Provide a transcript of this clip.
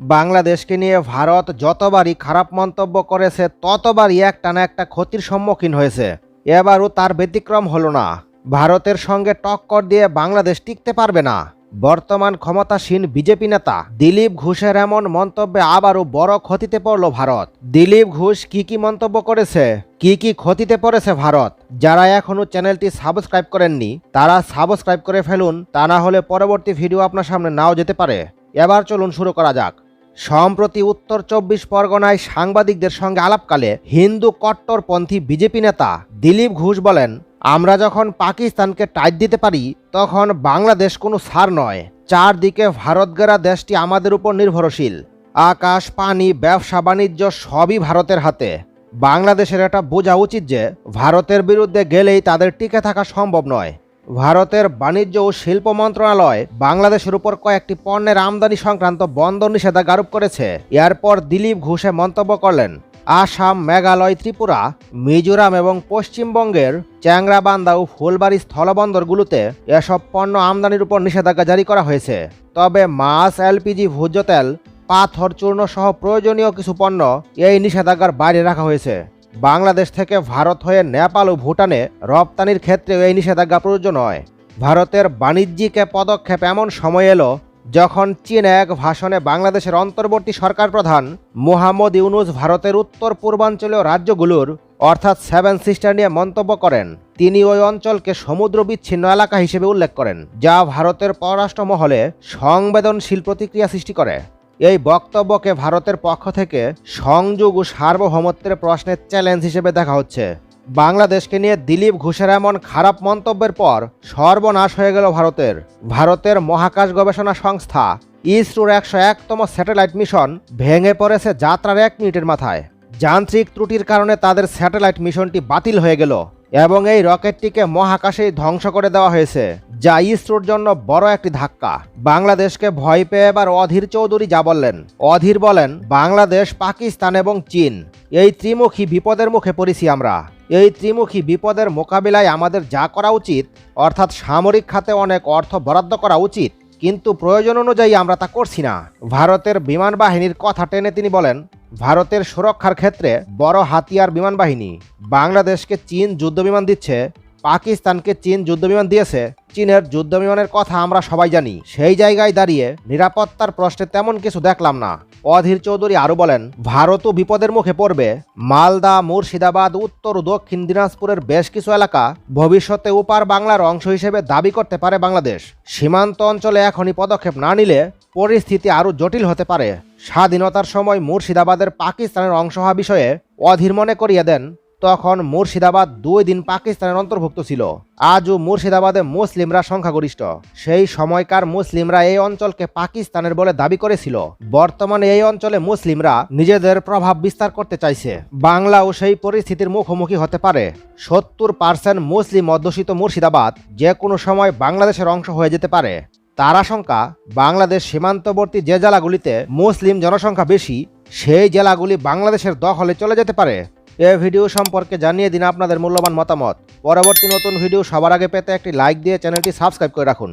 বাংলাদেশকে নিয়ে ভারত যতবারই খারাপ মন্তব্য করেছে, ততবারই একটা না একটা ক্ষতির সম্মুখীন হয়েছে। এবারও তার ব্যতিক্রম হলো না। ভারতের সঙ্গে টক্কর দিয়ে বাংলাদেশ টিকতে পারবে না। বর্তমান ক্ষমতাসীন বিজেপি নেতা দিলীপ ঘোষের এমন মন্তব্যে আবারও বড় ক্ষতিতে পড়ল ভারত। দিলীপ ঘোষ কি কি মন্তব্য করেছে, কি কি ক্ষতিতে পড়েছে ভারত, যারা এখনও চ্যানেলটি সাবস্ক্রাইব করেননি, তারা সাবস্ক্রাইব করে ফেলুন, তা না হলে পরবর্তী ভিডিও আপনার সামনে নাও যেতে পারে। এবার চলুন শুরু করা যাক। সম্প্রতি উত্তর চব্বিশ পরগনায় সাংবাদিকদের সঙ্গে আলাপকালে হিন্দু কট্টরপন্থী বিজেপি নেতা দিলীপ ঘোষ বলেন, আমরা যখন পাকিস্তানকে টাইট দিতে পারি, তখন বাংলাদেশ কোনো সার নয়। চারদিকে ভারতগেরা দেশটি আমাদের উপর নির্ভরশীল। আকাশ, পানি, ব্যবসা, বাণিজ্য সবই ভারতের হাতে। বাংলাদেশের এটা বোঝা উচিত যে, ভারতের বিরুদ্ধে গেলেই তাদের টিকে থাকা সম্ভব নয়। ভারতের বাণিজ্য ও শিল্প মন্ত্রণালয় বাংলাদেশের উপর কয়েকটি পণ্যের আমদানি সংক্রান্ত বন্ধ নিষেধাজ্ঞা আরোপ করেছে। এরপর দিলীপ ঘোষে মন্তব্য করলেন, আসাম, মেঘালয়, ত্রিপুরা, মিজোরাম এবং পশ্চিমবঙ্গের চ্যাংরাবান্ধা ও ফুলবাড়ি স্থলবন্দরগুলোতে এসব পণ্য আমদানির উপর নিষেধাজ্ঞা জারি করা হয়েছে। তবে মাছ, এলপিজি ভোজ্য তেল পাথর চূর্ণ সহ প্রয়োজনীয় কিছু পণ্য এই নিষেধাজ্ঞার বাইরে রাখা হয়েছে। বাংলাদেশ থেকে ভারত হয়ে নেপাল ও ভুটানে রপ্তানির ক্ষেত্রে এই নিষেধাজ্ঞা প্রযোজ্য নয়। ভারতের বাণিজ্যিক পদক্ষেপ এমন সময় এলো যখন চীন এক ভাষণে বাংলাদেশের অন্তর্বর্তী সরকার প্রধান মোহাম্মদ ইউনুস ভারতের উত্তর পূর্বাঞ্চলীয় রাজ্যগুলোর, অর্থাৎ সেভেন সিস্টার নিয়ে মন্তব্য করেন। তিনি ওই অঞ্চলকে সমুদ্র বিচ্ছিন্ন এলাকা হিসেবে উল্লেখ করেন, যা ভারতের পররাষ্ট্র মহলে সংবেদনশীল প্রতিক্রিয়া সৃষ্টি করে। এই বক্তব্যকে ভারতের পক্ষ থেকে সংযোগ ও সার্বভৌমত্বের প্রশ্নের চ্যালেঞ্জ হিসেবে দেখা হচ্ছে। বাংলাদেশকে নিয়ে দিলীপ ঘোষের এমন খারাপ মন্তব্যের পর সর্বনাশ হয়ে গেল ভারতের। ভারতের মহাকাশ গবেষণা সংস্থা ইসরোর একশো একতম স্যাটেলাইট মিশন ভেঙে পড়েছে যাত্রার এক মিনিটের মাথায়। যান্ত্রিক ত্রুটির কারণে তাদের স্যাটেলাইট মিশনটি বাতিল হয়ে গেল। এবং এই রকেটটিকে মহাকাশেই ধ্বংস করে দেওয়া হয়েছে, যা ইসরোর জন্য বড় একটি ধাক্কা। বাংলাদেশকে ভয় পেয়ে এবার অধীর চৌধুরী যা বললেন, অধীর বলেন, বাংলাদেশ, পাকিস্তান এবং চীন, এই ত্রিমুখী বিপদের মুখে পড়েছি আমরা। এই ত্রিমুখী বিপদের মোকাবিলায় আমাদের যা করা উচিত, অর্থাৎ সামরিক খাতে অনেক অর্থ বরাদ্দ করা উচিত, কিন্তু প্রয়োজন অনুযায়ী আমরা তা করছি না। ভারতের বিমান বাহিনীর কথা টেনে তিনি বলেন ভারতের সুরক্ষার ক্ষেত্রে বড় হাতিয়ার বিমান বাহিনী বাংলাদেশকে চীন যুদ্ধবিমান দিচ্ছে পাকিস্তানকে চীন যুদ্ধবিমান দিয়েছে। চীনের যুদ্ধবিমানের কথা আমরা সবাই জানি। সেই জায়গায় দাঁড়িয়ে নিরাপত্তার প্রশ্নে তেমন কিছু দেখলাম না। অধীর চৌধুরী আরও বলেন, ভারতও বিপদের মুখে পড়বে। মালদা, মুর্শিদাবাদ, উত্তর ও দক্ষিণ দিনাজপুরের বেশ কিছু এলাকা ভবিষ্যতে উপার বাংলার অংশ হিসেবে দাবি করতে পারে বাংলাদেশ। সীমান্ত অঞ্চলে এখনই পদক্ষেপ না নিলে পরিস্থিতি আরও জটিল হতে পারে। স্বাধীনতার সময় মুর্শিদাবাদের পাকিস্তানের অংশ হওয়া বিষয়ে অধীর মনে করিয়ে দেন তখন মুর্শিদাবাদ দুই দিন পাকিস্তানের অন্তর্ভুক্ত ছিল। আজও মুর্শিদাবাদে মুসলিমরা সংখ্যাগরিষ্ঠ। সেই সময়কার মুসলিমরা এই অঞ্চলকে পাকিস্তানের বলে দাবি করেছিল। বর্তমানে এই অঞ্চলে মুসলিমরা নিজেদের প্রভাব বিস্তার করতে চাইছে। বাংলাও সেই পরিস্থিতির মুখোমুখি হতে পারে। সত্তর পার্সেন্ট মুসলিম অধ্যুষিত মুর্শিদাবাদ যে কোনো সময় বাংলাদেশের অংশ হয়ে যেতে পারে। তার আশঙ্কা, বাংলাদেশ সীমান্তবর্তী যে জেলাগুলিতে মুসলিম জনসংখ্যা বেশি, সেই জেলাগুলি বাংলাদেশের দখলে চলে যেতে পারে। এ ভিডিও সম্পর্কে জানিয়ে দিন আপনাদের মূল্যবান মতামত। পরবর্তী নতুন ভিডিও সবার আগে পেতে একটি লাইক দিয়ে চ্যানেলটি সাবস্ক্রাইব করে রাখুন।